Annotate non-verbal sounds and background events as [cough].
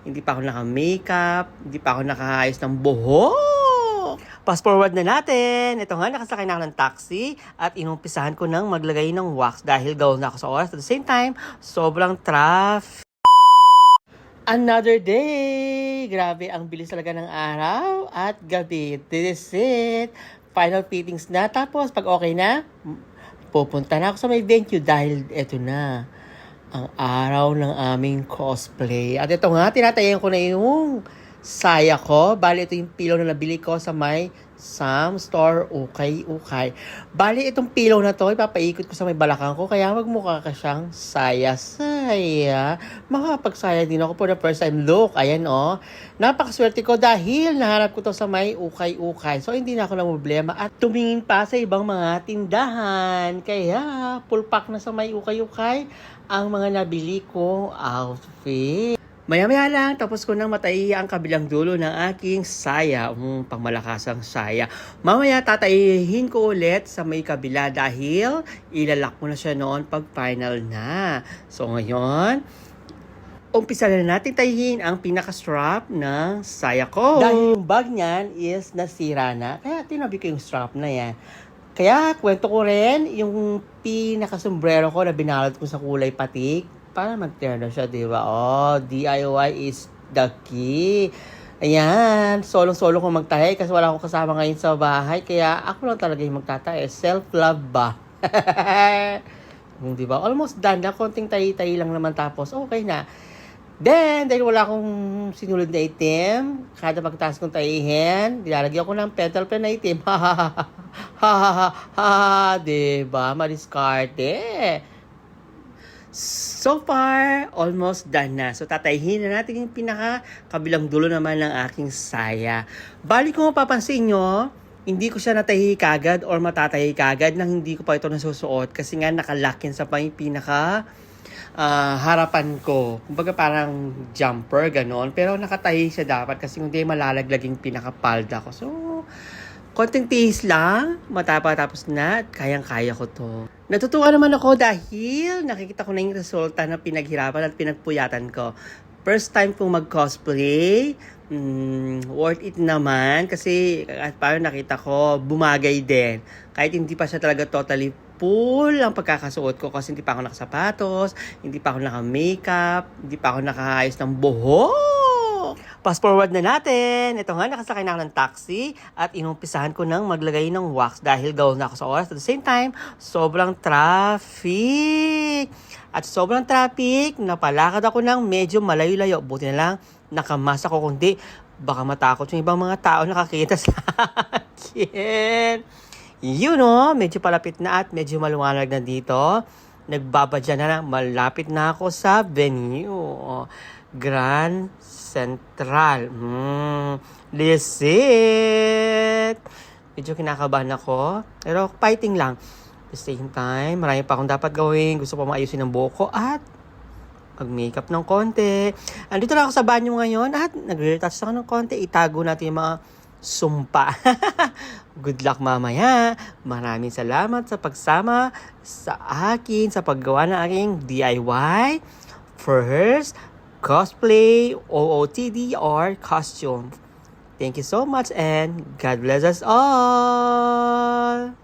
Hindi pa ako naka-makeup, hindi pa ako nakaayos ng buhok. Fast forward na natin. Ito nga, nakasakay na ako ng taxi at inumpisahan ko nang maglagay ng wax dahil gawin na ako sa oras. At the same time, sobrang traffic. Another day! Grabe, ang bilis talaga ng araw at gabi. This is it. Final fittings na. Tapos, pag okay na, pupunta na ako sa may venue dahil eto na ang araw ng aming cosplay. At ito nga, tinatayan ko na yung saya ko. Bali, ito yung pillow na nabili ko sa may Sam Store Ukay Ukay. Bali, itong pillow na to, ipapaikot ko sa may balakang ko. Kaya magmukha ka siyang saya-saya. Makapagsaya din ako for the first time. Look, ayan oh. Napakaswerte ko dahil naharap ko to sa may Ukay Ukay. So, hindi na ako na problema. At tumingin pa sa ibang mga tindahan. Kaya, full pack na sa may Ukay Ukay ang mga nabili ko outfit. Maya-maya lang, tapos ko nang matay ang kabilang dulo ng aking saya, um, pangmalakasang saya. Mamaya tatayihin ko ulit sa may kabila dahil ilalak mo na siya noon pag final na. So ngayon, umpisa na natin tayihin ang pinaka-strap ng saya ko. Dahil yung bag niyan is nasira na, kaya tinabi ko yung strap na yan. Kaya kwento ko rin yung pinaka-sombrero ko na binalot ko sa kulay patik para mag-terno siya, di ba? Oh, DIY is the key. Ayan, solong-solo ko magtahi kasi wala akong kasama ngayon sa bahay. Kaya ako lang talaga yung magtatahi. Self-love ba? di ba? Almost done na. Konting tahi-tahi lang naman tapos okay na. Then, dahil wala akong sinulod na itim, kada pagtaas kong tahihin, nilalagyan ko ng petal pen na itim. Ha ha ha ha ha ha ha ha diba? Madiskarte. So far, almost done na. So, tatayihin na natin yung pinaka kabilang dulo naman ng aking saya. Bali kung mapapansin nyo, hindi ko siya natahi kagad or matatahi kagad nang hindi ko pa ito nasusuot kasi nga nakalock yan sa may pinaka ah, harapan ko. Kumbaga parang jumper, ganon. Pero nakatahi siya dapat kasi hindi malalaglag yung pinakapalda ko. So, konting tiis lang, matapatapos na, kayang-kaya ko to. Natutuwa naman ako dahil nakikita ko na yung resulta na pinaghirapan at pinagpuyatan ko. First time kong mag-cosplay, mm, worth it naman kasi at parang nakita ko, bumagay din. Kahit hindi pa siya talaga totally full ang pagkakasuot ko kasi hindi pa ako nakasapatos, hindi pa ako naka-makeup, hindi pa ako nakaayos ng buhok. Fast forward na natin. Ito nga, nakasakay na ako ng taxi at inumpisahan ko nang maglagay ng wax dahil gawin na ako sa oras. At the same time, sobrang traffic. At sobrang traffic, napalakad ako ng medyo malayo-layo. Buti na lang, nakamasa ko kundi baka matakot yung ibang mga tao nakakita [laughs] sa akin. Yun o, medyo palapit na at medyo maluwanag na dito. Nagbabadya na na, malapit na ako sa venue. Grand Central. Hmm, this it. Medyo kinakabahan ako. Pero fighting lang. At the same time, marami pa akong dapat gawin. Gusto pa maayusin ang buhok ko at mag-makeup ng konti. Andito na ako sa banyo ngayon at nagre-retouch ako ng konti. Itago natin yung mga sumpa. [laughs] Good luck mamaya. Maraming salamat sa pagsama sa akin sa paggawa ng aking DIY first cosplay OOTD or costume. Thank you so much and God bless us all.